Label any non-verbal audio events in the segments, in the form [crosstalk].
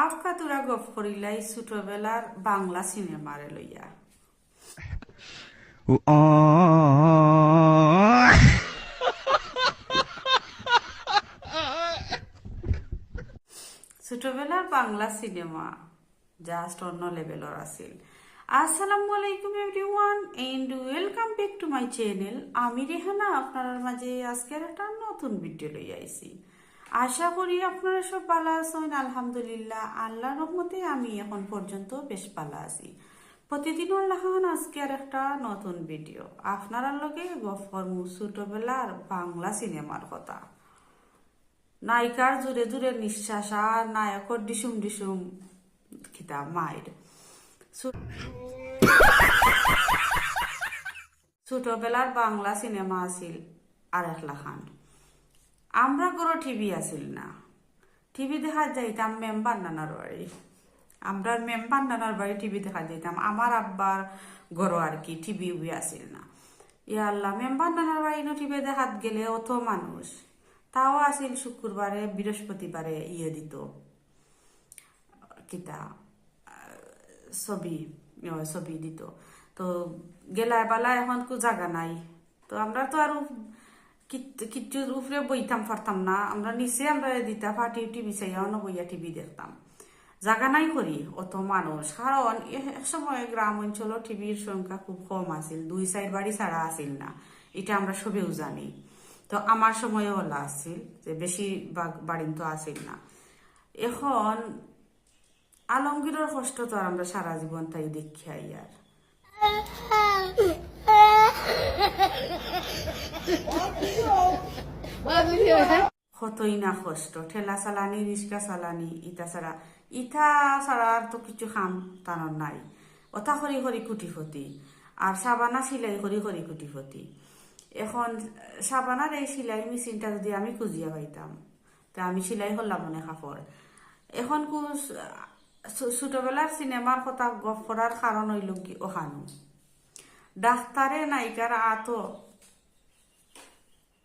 আপকা তোরা গপ করিলাই ছোটবেলার বাংলা সিনেমারে লইয়া ছোটবেলার বাংলা সিনেমা জাস্ট অন্য লেভেলর আছিল আসসালামু আলাইকুম everyone and welcome back to my channel আমি রেহানা আপনার মাঝে আজকের একটা নতুন ভিডিও লই আইছি। আশা করি আপনারা সব ভালো আছেন। আলহামদুলিল্লাহ আল্লাহ রহমতে আমি এখন পর্যন্ত বেশ ভালো আছি। প্রতিদিন লাহান আজকে আর একটা নতুন ভিডিও। আপনারা লগে গফর ছোটবেলার বাংলা সিনেমার কথা। নায়িকার জুড়ে জুড়ে নিঃশ্বাস আর নায়কর ডিসুম ডিসুম খিতা মায়ের। ছোটবেলার বাংলা সিনেমা আছিল আর একলা খান আমরা কোনো টিভি আছিল না। টিভি দেখা যাইতাম মেম্বার নানার বাড়ি। আমরা মেম্বার নানার বাড়ি টিভি দেখা যাইতাম। আমার আব্বার গরো আর কি টিভি উই আছিল না। ইয়া আল্লাহ, মেম্বার নানার বাড়ি টিভি দেখাত গেলে অত মানুষ। তাও আছিল শুক্রবারে, বৃহস্পতিবারে ইয়ে দিত। কিতা, ছবি ছবি দিত। তো গেলায় পালা এখন কো জায়গা নাই। তো আমরা তো আর কিচ্ছু উপরে বইতাম, পারতাম না। আমরা নিচে আমরা দিতা পার্টি টিভি চাইয়া অন্য বইয়া টিভি দেখতাম। জাগা নাই করি, অত মানুষ। কারণ এক সময় গ্রাম অঞ্চল টিভির সংখ্যা খুব কম আছিল, দুই সাইড বাড়ি ছাড়া আছিল না। এটা আমরা সবেও জানি। তো আমার সময়ও ওলা আছিল, যে বেশি বাড়ি তো আছিল না। এখন আলমগীরের কষ্ট তো আর আমরা সারা জীবন তাই দেখি আর [laughs] কতই না কষ্ট ঠেলা চালানি রিক্সা চালানি ইটা ছাড়া ইটা ছাড়া আর তো কিছু খাম টানোর নাই ওটা করি করি কুটি ফতি আর সাবানা সিলাই করি করি কুটি ফতি এখন সাবানার এই সিলাই মেশিনটা যদি আমি খুঁজিয়া পাইতাম তা আমি সিলাই করলাম মনে কাপড় এখন কু ছোটবেলার সিনেমার কথা গপ করার কারণ হইল কি ওখানো ডাক্তারে নায়িকার আতো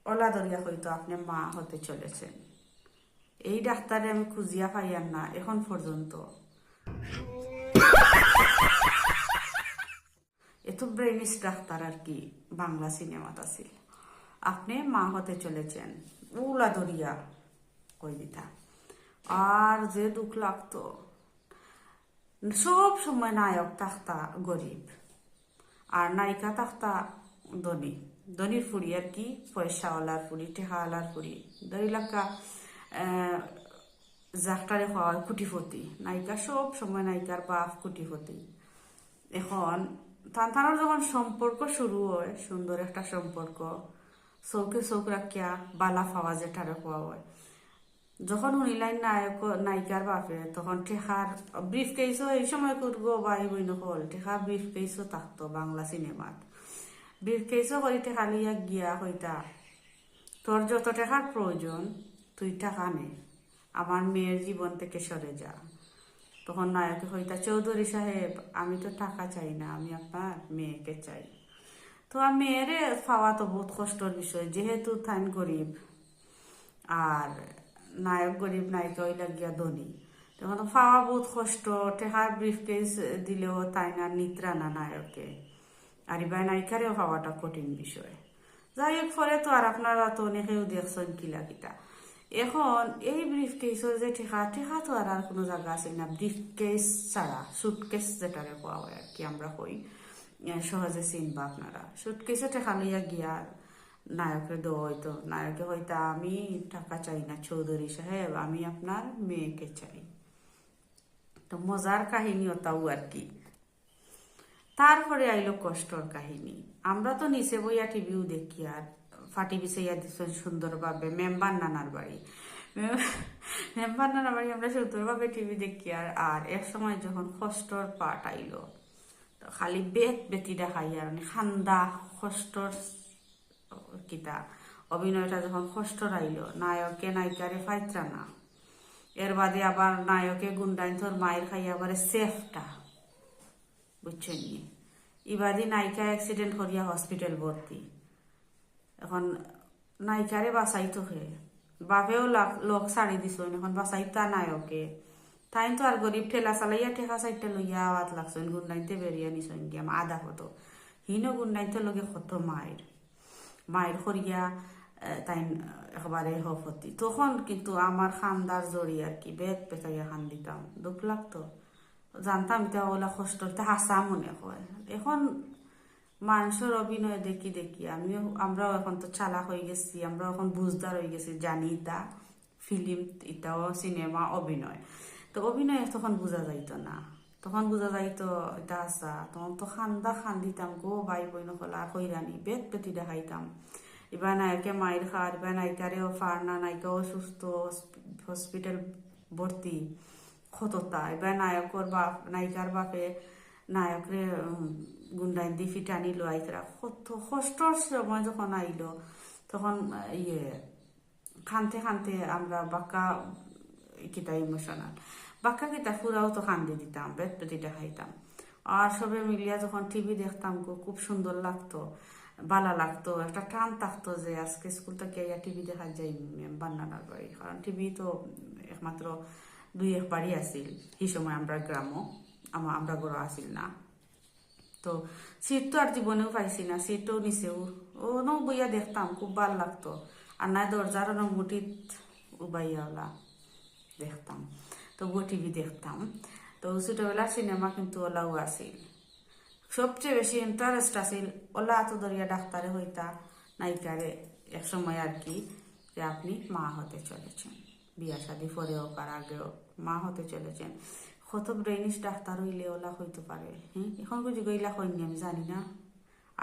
ওলা দরিয়া হয়তো আপনি মা হতে চলেছেন। এই ডাক্তারে আমি খুঁজিয়া পাইয়ান না, এখন পর্যন্ত। [laughs] এত ব্রেনিস ডাক্তার আর কি, বাংলা সিনেমাত আছিল। আপনি মা হতে চলেছেন উলা দরিয়া কই দিতা আর যে দুঃখ লাগতো। সব সময় নায়ক থাকতা গরিব। আর নায়িকা থাকতা দনি দনির ফুড়ি আর কি পয়সাওয়ালার ফুড়ি টেহাওয়ালার ফুড়ি। ধরি লাকা জাকটারে হয় কুটিপতি। নায়িকা সব সময় নায়িকার বাপ কুটিপতি। এখন তান্তানোর যখন সম্পর্ক শুরু হয় সুন্দর একটা সম্পর্ক চৌকে চৌক রাখিয়া বালা খাওয়া যেটারে খাওয়া হয়। যখন শুনিলাই নায়ক নায়িকার বাপে তখন ঠেকার ব্রিফ কেসও এই সময় করব ভাই বইন হল ঠেকা ব্রিফ কেসও থাকতো বাংলা সিনেমাত ব্রিফ কেসও করি ঠেকা লইয়া গিয়া হইতা। তোর যত টাকার প্রয়োজন তুই টাকা নে। আমার মেয়ের জীবন থেকে সরে যা। তখন নায়ক হইতা চৌধুরী সাহেব আমি তো টাকা চাই না, আমি আপনার মেয়েকে চাই। তো আর মেয়েরে পাওয়া তো বহুত কষ্টর বিষয়, যেহেতু থাইন গরিব আর নায়ক গরিব নায়িকা ওই লাগিয়া ধনী। তখন পাওয়া বহুত কষ্ট টেকার ব্রিফ কেস দিলেও তাই না নিত্রা না নায়কে। আর এবার নায়িকারেও পাওয়াটা কঠিন বিষয়। যাই হোক পরে তো আর আপনারা তো অনেকেও দেখছেন কিলা কিতা এখন, এই ব্রিফ কেসের যে ঠেকা ঠেকা তো আর আর কোনো জায়গা আছে না? ব্রিফ কেস ছাড়া সুটকেস যেটারে কোয়া হয় আর কি, আমরা কই সহজে চিনবা আপনারা। সুটকেসে ঠেকা লইয়া গিয়া নায়করে দেওয়া হইতো। নায়কে হয়তো আমি টাকা চাই না, চৌধুরী সাহেব, আমি আপনার মেয়েকে চাই। তো মজার কাহিনী ওটাও আর কি। তারপরে আইলো কষ্টর কাহিনী। আমরা তো নিচে বইয়া টিভিও দেখি আর ফাটি বিছাইয়া দিচ্ছেন সুন্দরভাবে মেম্বার নানার বাড়ি। মেম্বার নানার বাড়ি আমরা সুন্দরভাবে টিভি দেখি আর আর এক সময় যখন কষ্টর পাট আইলো খালি বেত বেতি দেখাই আর খান্দা কষ্টর কিতা। অভিনয়টা যখন কষ্টর রাইল, নায়কে নায়িকারে ফাইত্রা না। এর বাদে আবার নায়কে গুন্ডাইন তোর মায়ের খাই আবার সেফটা। বুঝছেন ইবাদি নায়িকা অ্যাক্সিডেন্ট করিয়া হসপিটাল ভর্তি। এখন নায়িকারে বাঁচাইতো হে বাপেও লোক ছাড়ি দিছ এখন বাঁচাইতা নায়কে। তাই তো আর গরিব ঠেলা চালাইয়া ঠেকা চাইটা লইয়া আওয়াত লাগছেন গুন্ডাইতে বেরিয়ে নিছেন গিয়া আদা কত। হিনো গুন্ডাইতে লগে কত মায়ের? মায়ের করিয়া তাই একবারে হফতি তখন কিন্তু আমার খান্দার জড়ি আর কি বেগ পেঁচাইয়া খান দিতাম। দুঃখ লাগতো। জানতাম এটা ওলা কষ্ট এটা হাসা মনে হয়। এখন মানুষের অভিনয় দেখি দেখি, আমিও, আমরাও এখন তো চালাক হয়ে গেছি, আমরাও এখন বুঝদার হয়ে গেছি, জানি তা ফিল্ম এটাও সিনেমা অভিনয়। তো অভিনয় তখন বোঝা যাইতো না। তখন বুঝা বোঝা যাইতো এটা আসা তখন তো খান্দা খান দিতাম গো, ভাই বোন হলা কইরানি বেত পেটি দেখাইতাম। এবার নায়কে মায়ের খার এবার নায়িকারেও ফার না, নায়িকা হসপিটাল ভর্তি, ক্ষততা। এবার নায়কর বাপ, নায়িকার বাপে নায়করে গুন্ডাইন দি ফিটানি লো আইতরা। কত কষ্টর সময় যখন আইলো। তখন ইয়ে খানতে খানতে আমরা বাক্কা কিতা ইমোশনাল বাক্কা কিতা ফুরাও তো খান্দি দিতাম বেত পেটিটা খাইতাম। আর সবে মিলিয়া যখন টিভি দেখতাম খুব সুন্দর লাগতো ভালো লাগতো, একটা টান থাকতো যে আজকে স্কুল থেকে ইয়া টিভি দেখা যাই বান্নানার বাড়ি কারণ টিভি তো একমাত্র দুই এক বাড়ি আছিল, সেই সময় আমরা গ্রামও, আমা- আমরা গড় আছিল না। তো সিট তো আর জীবনেও পাইছি না সিটও নিচেও। ও নো বইয়া দেখতাম, খুব ভালো লাগতো। আর নাই দরজার মুটিত উবাইয়া ওলা দেখতাম। তো বই টিভি দেখতাম। তো ছোটবেলার সিনেমা কিন্তু ওলাও আছিল। সবচেয়ে বেশি ইন্টারেস্ট আছিল ওলা এত দরিয়া ডাক্তারে হইতা নায়িকারে এক সময় আর কি, যে আপনি মা হতে চলেছেন, বিয়া শাদি পরেও কার আগেও মা হতে চলেছেন। কত ব্রেনিশ ডাক্তার হইলে ওলা হইতে পারে হ্যাঁ এখন বুঝি গইলা হইনি আমি জানি না।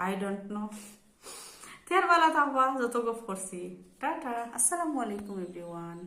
আই ডোন্ট নো তের বেলা থাকবা, যত গপ করছি। টাটা, আসসালামু আলাইকুম এভরিওয়ান